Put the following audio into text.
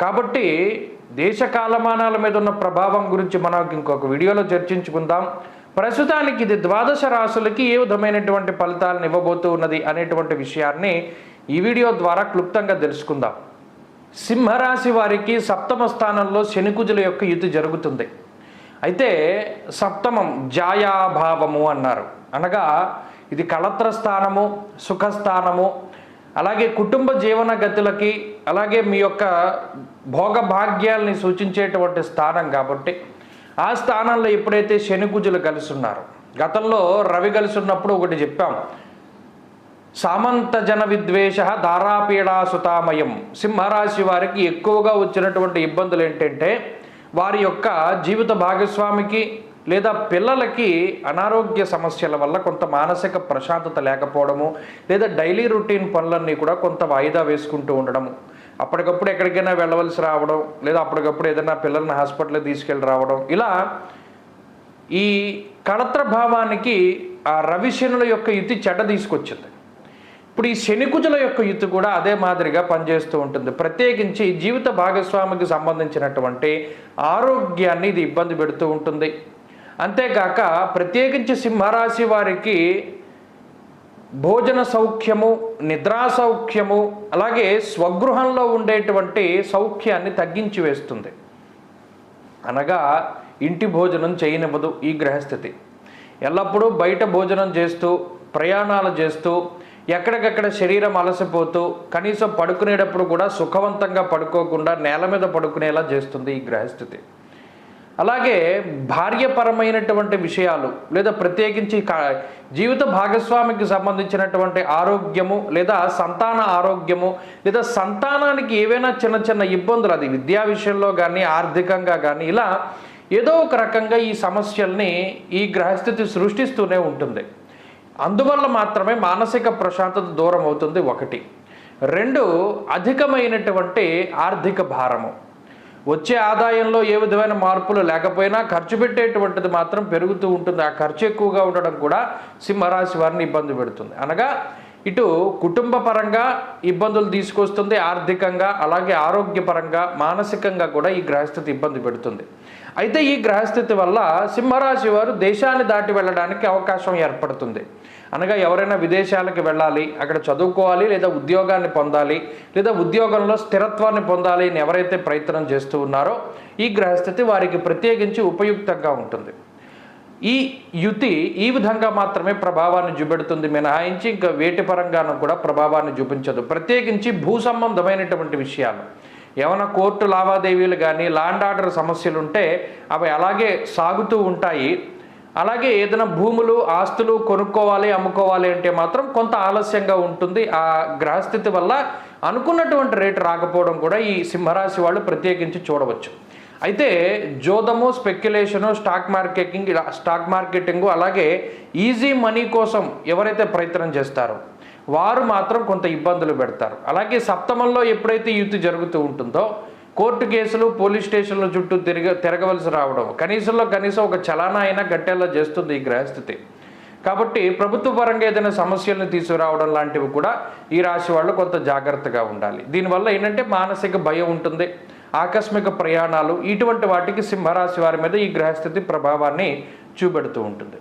కాబట్టి దేశ కాలమానాల మీద ఉన్న ప్రభావం గురించి మనం ఇంకొక వీడియోలో చర్చించుకుందాం. ప్రస్తుతానికి ఇది ద్వాదశ రాసులకి ఏ విధమైనటువంటి ఫలితాలను ఇవ్వబోతూ ఉన్నది అనేటువంటి విషయాన్ని ఈ వీడియో ద్వారా క్లుప్తంగా తెలుసుకుందాం. సింహరాశి వారికి సప్తమ స్థానంలో శనికుజుల యొక్క యుతి జరుగుతుంది. అయితే సప్తమం జాయాభావము అన్నారు. అనగా ఇది కళత్ర స్థానము సుఖస్థానము అలాగే కుటుంబ జీవన గతులకి అలాగే మీ యొక్క భోగభాగ్యాల్ని సూచించేటువంటి స్థానం కాబట్టి ఆ స్థానంలో ఎప్పుడైతే శనికుజులు కలిసి గతంలో రవి కలిసి ఉన్నప్పుడు ఒకటి చెప్పాం. సామంత జన విద్వేష ధారాపీడాసుతామయం సింహరాశి వారికి ఎక్కువగా వచ్చినటువంటి ఇబ్బందులు ఏంటంటే వారి యొక్క జీవిత భాగస్వామికి లేదా పిల్లలకి అనారోగ్య సమస్యల వల్ల కొంత మానసిక ప్రశాంతత లేకపోవడము లేదా డైలీ రొటీన్ పనులన్నీ కూడా కొంత వాయిదా వేసుకుంటూ ఉండడము అప్పటికప్పుడు ఎక్కడికైనా వెళ్ళవలసి రావడం లేదా అప్పటికప్పుడు ఏదైనా పిల్లల్ని హాస్పిటల్కి తీసుకెళ్ళి రావడం. ఇలా ఈ కళత్ర భావానికి ఆ రవిశనుల యొక్క యుతి చెడ్డ తీసుకొచ్చింది. ఇప్పుడు ఈ శనికుజుల యొక్క యుతి కూడా అదే మాదిరిగా పనిచేస్తూ ఉంటుంది. ప్రత్యేకించి జీవిత భాగస్వామికి సంబంధించినటువంటి ఆరోగ్యాన్ని ఇది ఇబ్బంది పెడుతూ ఉంటుంది. అంతేకాక ప్రత్యేకించి సింహరాశి వారికి భోజన సౌఖ్యము నిద్రా సౌఖ్యము అలాగే స్వగృహంలో ఉండేటువంటి సౌఖ్యాన్ని తగ్గించి వేస్తుంది. అనగా ఇంటి భోజనం చేయనివ్వదు ఈ గ్రహస్థితి. ఎల్లప్పుడూ బయట భోజనం చేస్తూ ప్రయాణాలు చేస్తూ ఎక్కడికక్కడ శరీరం అలసిపోతూ కనీసం పడుకునేటప్పుడు కూడా సుఖవంతంగా పడుకోకుండా నేల మీద పడుకునేలా చేస్తుంది ఈ గ్రహస్థితి. అలాగే భార్యపరమైనటువంటి విషయాలు లేదా ప్రత్యేకించి జీవిత భాగస్వామికి సంబంధించినటువంటి ఆరోగ్యము లేదా సంతాన ఆరోగ్యము లేదా సంతానానికి ఏవైనా చిన్న చిన్న ఇబ్బందులు అది విద్యా విషయంలో కానీ ఆర్థికంగా కానీ ఇలా ఏదో ఒక రకంగా ఈ సమస్యల్ని ఈ గ్రహస్థితి సృష్టిస్తూనే ఉంటుంది. అందువల్ల మాత్రమే మానసిక ప్రశాంతత దూరం అవుతుంది ఒకటి. రెండు అధికమైనటువంటి ఆర్థిక భారము. వచ్చే ఆదాయంలో ఏ విధమైన మార్పులు లేకపోయినా ఖర్చు పెట్టేటువంటిది మాత్రం పెరుగుతూ ఉంటుంది. ఆ ఖర్చు ఎక్కువగా ఉండడం కూడా సింహరాశి వారిని ఇబ్బంది పెడుతుంది. అనగా ఇటు కుటుంబ పరంగా ఇబ్బందులు తీసుకొస్తుంది ఆర్థికంగా అలాగే ఆరోగ్యపరంగా మానసికంగా కూడా ఈ గ్రహస్థితి ఇబ్బంది పెడుతుంది. అయితే ఈ గ్రహస్థితి వల్ల సింహరాశి వారు దేశాన్ని దాటి వెళ్ళడానికి అవకాశం ఏర్పడుతుంది. అనగా ఎవరైనా విదేశాలకు వెళ్ళాలి అక్కడ చదువుకోవాలి లేదా ఉద్యోగాన్ని పొందాలి లేదా ఉద్యోగంలో స్థిరత్వాన్ని పొందాలి అని ఎవరైతే ప్రయత్నం చేస్తూ ఉన్నారో ఈ గ్రహస్థితి వారికి ప్రత్యేకించి ఉపయుక్తంగా ఉంటుంది. ఈ యుతి ఈ విధంగా మాత్రమే ప్రభావాన్ని చూపెడుతుంది మినహాయించి ఇంకా వేటి పరంగాను కూడా ప్రభావాన్ని చూపించదు. ప్రత్యేకించి భూ సంబంధమైనటువంటి విషయాలు. ఏమైనా కోర్టు లావాదేవీలు కానీ లాండ్ ఆర్డర్ సమస్యలు ఉంటే అవి అలాగే సాగుతూ ఉంటాయి. అలాగే ఏదైనా భూములు ఆస్తులు కొనుక్కోవాలి అమ్ముకోవాలి అంటే మాత్రం కొంత ఆలస్యంగా ఉంటుంది. ఆ గ్రహస్థితి వల్ల అనుకున్నటువంటి రేటు రాకపోవడం కూడా ఈ సింహరాశి వాళ్ళు ప్రత్యేకించి చూడవచ్చు. అయితే జోదము స్పెక్యులేషను స్టాక్ మార్కెటింగ్ ఇలా స్టాక్ మార్కెటింగ్ అలాగే ఈజీ మనీ కోసం ఎవరైతే ప్రయత్నం చేస్తారో వారు మాత్రం కొంత ఇబ్బందులు పెడతారు. అలాగే సప్తమంలో ఎప్పుడైతే యుద్ధి జరుగుతూ ఉంటుందో కోర్టు కేసులు పోలీస్ స్టేషన్ల చుట్టూ తిరగ తిరగవలసి రావడం. కనీసంలో కనీసం ఒక చలానా అయినా గట్టేలా చేస్తుంది ఈ గ్రహస్థితి. కాబట్టి ప్రభుత్వ పరంగా ఏదైనా సమస్యలను తీసుకురావడం లాంటివి కూడా ఈ రాశి వాళ్ళు కొంత జాగ్రత్తగా ఉండాలి. దీనివల్ల ఏంటంటే మానసిక భయం ఉంటుంది ఆకస్మిక ప్రయాణాలు ఇటువంటి వాటికి సింహరాశి వారి మీద ఈ గ్రహస్థితి ప్రభావాన్ని చూపెడుతూ ఉంటుంది.